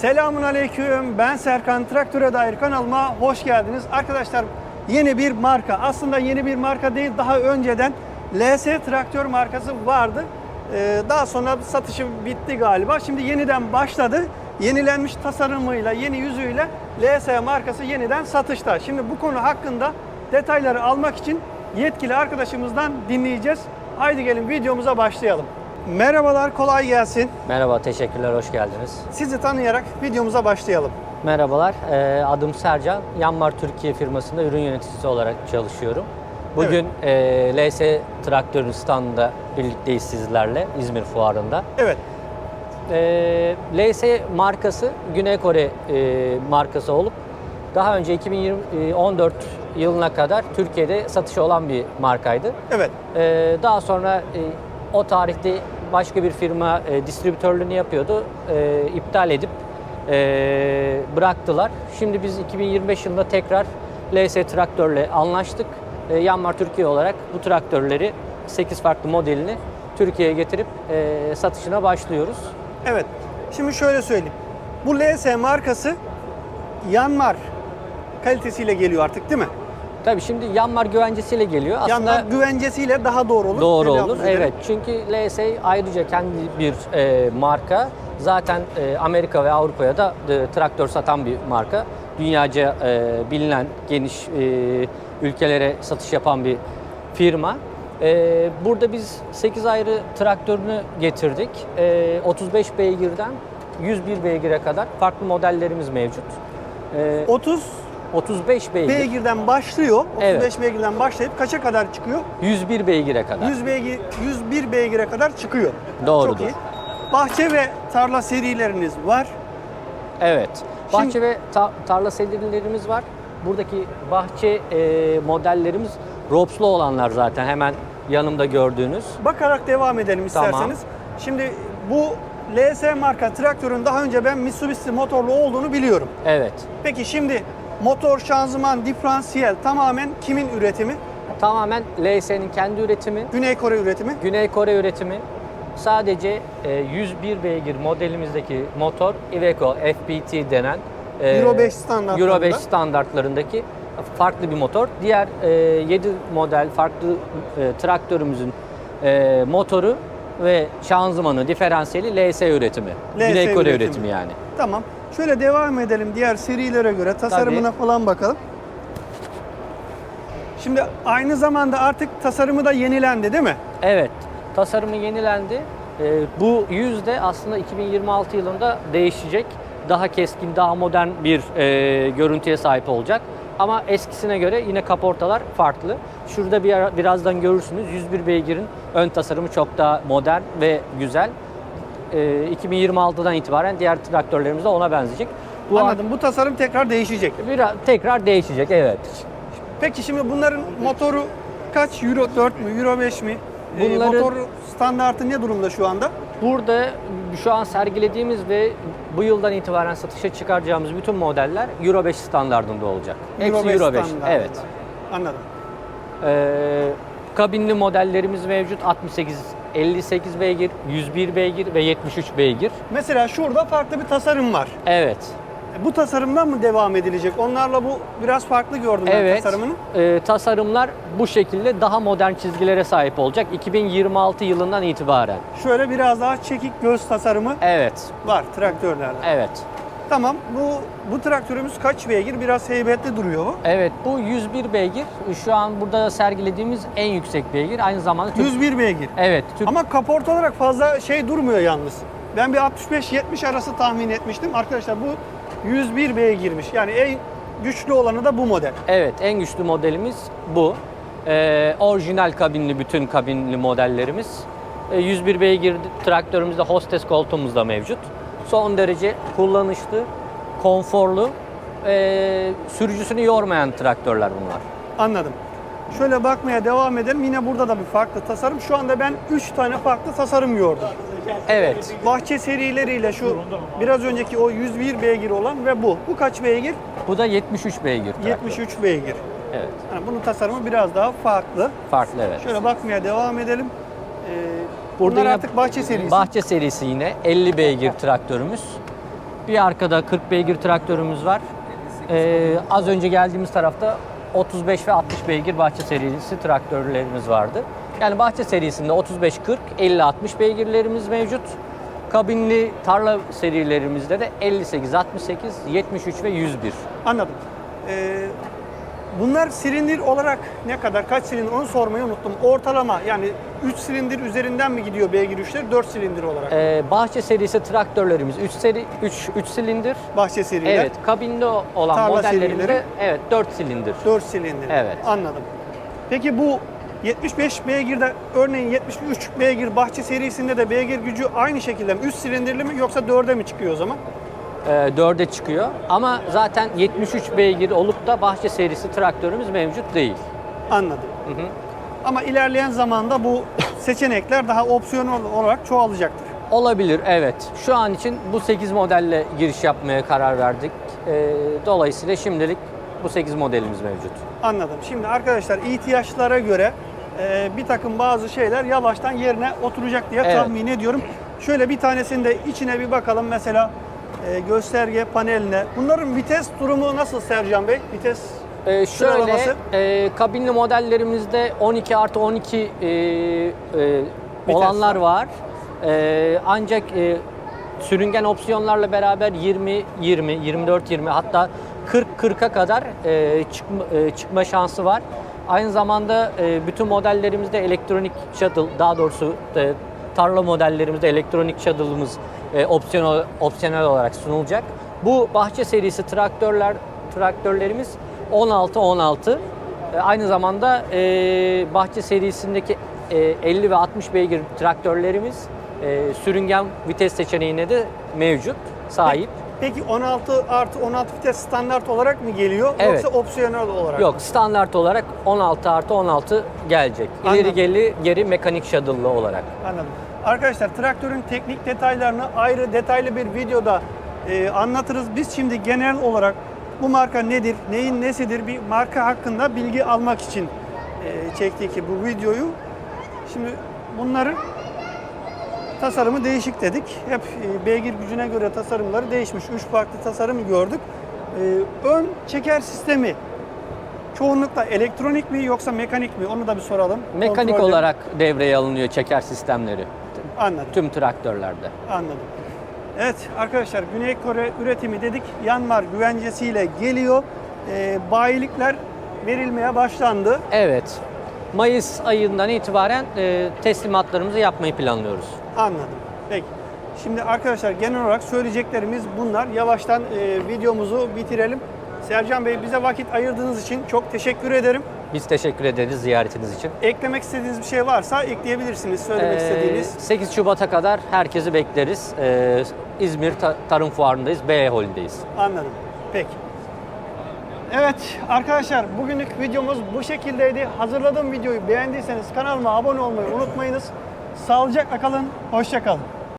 Selamun Aleyküm. Ben Serkan Traktöre dair kanalıma hoş geldiniz. Arkadaşlar yeni bir marka. Aslında yeni bir marka değil. Daha önceden LS Traktör markası vardı. Ee, daha sonra satışı bitti galiba. Şimdi yeniden başladı. Yenilenmiş tasarımıyla, yeni yüzüyle LS markası yeniden satışta. Şimdi bu konu hakkında detayları almak için yetkili arkadaşımızdan dinleyeceğiz. Haydi gelin videomuza başlayalım. Merhabalar, kolay gelsin. Merhaba, teşekkürler, hoş geldiniz. Sizi tanıyarak videomuza başlayalım. Merhabalar, e, adım Sercan. Yanmar Türkiye firmasında ürün yöneticisi olarak çalışıyorum. Bugün e, LS Traktör'ün standında birlikteyiz sizlerle İzmir Fuarı'nda. Evet, E, LS markası Güney Kore e, markası olup daha önce 2014 yılına kadar Türkiye'de satışı olan bir markaydı. evet. Daha sonra e, o tarihte başka bir firma e, distribütörlüğünü yapıyordu. E, iptal edip e, bıraktılar. Şimdi biz 2025 yılında tekrar LS Traktör'le anlaştık. E, Yanmar Türkiye olarak bu traktörleri 8 farklı modelini Türkiye'ye getirip e, satışına başlıyoruz. Evet. Şimdi şöyle söyleyeyim. Bu LS markası Yanmar kalitesiyle geliyor artık değil mi? Tabii şimdi Yanmar güvencesiyle geliyor. Aslında Yanmar güvencesiyle daha doğru olur. Doğru Telaffuz olur. Evet. Çünkü LS ayrıca kendi bir e, marka. Zaten e, Amerika ve Avrupa'ya da e, traktör satan bir marka. Dünyaca e, bilinen geniş e, ülkelere satış yapan bir firma. E, burada biz 8 ayrı traktörünü getirdik. E, 35 beygirden 101 beygire kadar farklı modellerimiz mevcut. E, 30 35 beygir, beygirden başlıyor. 35 Evet. beygirden başlayıp kaça kadar çıkıyor? 101 beygire kadar. 100 beygir, 101 beygire kadar çıkıyor. Doğrudur. Çok iyi. Bahçe ve tarla serileriniz var. Evet. Şimdi- Bahçe ve ta- tarla serilerimiz var. Buradaki bahçe e, modellerimiz ropslu olanlar zaten hemen yanımda gördüğünüz. Bakarak devam edelim Tamam. isterseniz. Şimdi bu LS marka traktörün daha önce ben Mitsubishi motorlu olduğunu biliyorum. Evet. Peki şimdi motor, şanzıman, diferansiyel tamamen kimin üretimi? Tamamen LS'nin kendi üretimi, Güney Kore üretimi. Güney Kore üretimi. Sadece e, 101 beygir modelimizdeki motor Iveco FPT denen e, Euro 5 standartlarında. Euro 5 standartlarındaki farklı bir motor. Diğer e, 7 model farklı e, traktörümüzün e, motoru ve şanzımanı, diferansiyeli LS üretimi. LS Güney Kore üretimi. üretimi, yani. Tamam. Şöyle devam edelim diğer serilere göre tasarımına falan bakalım. Şimdi aynı zamanda artık tasarımı da yenilendi değil mi? Evet, tasarımı yenilendi. E, bu yüz de aslında 2026 yılında değişecek. Daha keskin, daha modern bir e, görüntüye sahip olacak. Ama eskisine göre yine kaportalar farklı. Şurada bir birazdan görürsünüz 101 beygirin ön tasarımı çok daha modern ve güzel. E, 2026'dan itibaren diğer traktörlerimiz de ona benzeyecek. Bu Anladım. Bu tasarım tekrar değişecek. Biraz tekrar değişecek evet. Peki şimdi bunların motoru kaç? Euro 4 mü? Euro 5 mi? Ee, Bunların- motor standartı ne durumda şu anda? Burada şu an sergilediğimiz ve bu yıldan itibaren satışa çıkaracağımız bütün modeller Euro 5 standartında olacak. Hepsi Euro 5. standartında. Evet. Anladım. Ee, kabinli modellerimiz mevcut. 68, 58 beygir, 101 beygir ve 73 beygir. Mesela şurada farklı bir tasarım var. Evet. Bu tasarımdan mı devam edilecek? Onlarla bu biraz farklı gördüm ben Evet. tasarımını. Ee, tasarımlar bu şekilde daha modern çizgilere sahip olacak 2026 yılından itibaren. Şöyle biraz daha çekik göz tasarımı Evet. var traktörlerde. Evet. Tamam. Bu bu traktörümüz kaç beygir? Biraz heybetli duruyor bu. Evet bu 101 beygir. Şu an burada sergilediğimiz en yüksek beygir. Aynı zamanda Türk 101 beygir. Evet, Türk Ama kaporta olarak fazla şey durmuyor yalnız. Ben bir 65-70 arası tahmin etmiştim. Arkadaşlar bu 101 beygirmiş. Yani en güçlü olanı da bu model. Evet, en güçlü modelimiz bu. Ee, orijinal kabinli bütün kabinli modellerimiz. Ee, 101 beygir traktörümüzde hostes koltuğumuz da mevcut. Son derece kullanışlı, konforlu, ee, sürücüsünü yormayan traktörler bunlar. Anladım. Şöyle bakmaya devam edelim. Yine burada da bir farklı tasarım. Şu anda ben 3 tane farklı tasarım gördüm. Evet, Bahçe serileriyle şu biraz önceki o 101 beygir olan ve bu. Bu kaç beygir? bu da 73 beygir traktör. 73 beygir. Evet, Yani bunun tasarımı biraz daha farklı. farklı evet. Şöyle bakmaya devam edelim. Burada bunlar yine artık bahçe serisi. Bahçe serisi yine 50 beygir traktörümüz. Bir arkada 40 beygir traktörümüz var. Ee, az önce geldiğimiz tarafta 35 ve 60 beygir bahçe serisi traktörlerimiz vardı. Yani bahçe serisinde 35, 40, 50, 60 beygirlerimiz mevcut. Kabinli tarla serilerimizde de 58, 68, 73 ve 101. Anladım. Ee, bunlar silindir olarak ne kadar, kaç silindir onu sormayı unuttum. Ortalama yani 3 silindir üzerinden mi gidiyor beygir 3'ler 4 silindir olarak? Ee, bahçe serisi traktörlerimiz 3 seri 3 3 silindir. Bahçe seriler Evet, kabinde olan Tarla modellerimizde serileri. evet 4 silindir. 4 silindir. Evet. Anladım. Peki bu 75 beygirde örneğin 73 beygir bahçe serisinde de beygir gücü aynı şekilde mi? 3 silindirli mi yoksa 4'e mi çıkıyor o zaman? Ee, 4'e çıkıyor. Ama zaten 73 beygir olup da bahçe serisi traktörümüz mevcut değil. Anladım. Ama ilerleyen zamanda bu seçenekler daha opsiyonel olarak çoğalacaktır. Olabilir evet. Şu an için bu 8 modelle giriş yapmaya karar verdik. Ee, dolayısıyla şimdilik bu 8 modelimiz mevcut. Anladım. Şimdi arkadaşlar ihtiyaçlara göre e, bir takım bazı şeyler yavaştan yerine oturacak diye Evet. tahmin ediyorum. Şöyle bir tanesinin de içine bir bakalım. Mesela e, gösterge paneline. Bunların vites durumu nasıl Sercan Bey? Vites Ee, Sıralaması? şöyle e, kabinli modellerimizde 12 artı 12 e, e, olanlar var. E, ancak e, sürüngen opsiyonlarla beraber 20, 20, 24, 20 hatta 40, 40'a kadar e, çıkma, e, çıkma şansı var. Aynı zamanda e, bütün modellerimizde elektronik shuttle, daha doğrusu e, tarla modellerimizde elektronik shuttle'ımız e, opsiyonel, opsiyonel olarak sunulacak. Bu bahçe serisi traktörler traktörlerimiz 16-16. E, Aynı zamanda e, bahçe serisindeki e, 50 ve 60 beygir traktörlerimiz e, sürüngen vites seçeneğine de mevcut, sahip. Peki 16 artı 16 vites standart olarak mı geliyor Evet. yoksa opsiyonel olarak? Yok, standart olarak 16 artı 16 gelecek. Anladım. İleri geri, geri mekanik shuttle'lı olarak. Anladım. Arkadaşlar traktörün teknik detaylarını ayrı detaylı bir videoda e, anlatırız. Biz şimdi genel olarak bu marka nedir, neyin nesidir bir marka hakkında bilgi almak için e, çektik ki bu videoyu. Şimdi bunların tasarımı değişik dedik. Hep e, beygir gücüne göre tasarımları değişmiş. Üç farklı tasarım gördük. E, ön çeker sistemi çoğunlukla elektronik mi yoksa mekanik mi? Onu da bir soralım. Mekanik Kontrolde- olarak devreye alınıyor çeker sistemleri Anladım. tüm traktörlerde. Anladım. Evet arkadaşlar Güney Kore üretimi dedik. Yanmar güvencesiyle geliyor. Ee, bayilikler verilmeye başlandı. Evet. Mayıs ayından itibaren e, teslimatlarımızı yapmayı planlıyoruz. Anladım. Peki. Şimdi arkadaşlar genel olarak söyleyeceklerimiz bunlar. Yavaştan e, videomuzu bitirelim. Sercan Bey bize vakit ayırdığınız için çok teşekkür ederim. Biz teşekkür ederiz ziyaretiniz için. Eklemek istediğiniz bir şey varsa ekleyebilirsiniz. Söylemek Ee, istediğiniz. 8 Şubat'a kadar herkesi bekleriz. Ee, İzmir Ta- Tarım Fuarı'ndayız, B Hall'deyiz. Anladım. Peki. Evet arkadaşlar bugünlük videomuz bu şekildeydi. Hazırladığım videoyu beğendiyseniz kanalıma abone olmayı unutmayınız. Sağlıcakla kalın, hoşça kalın.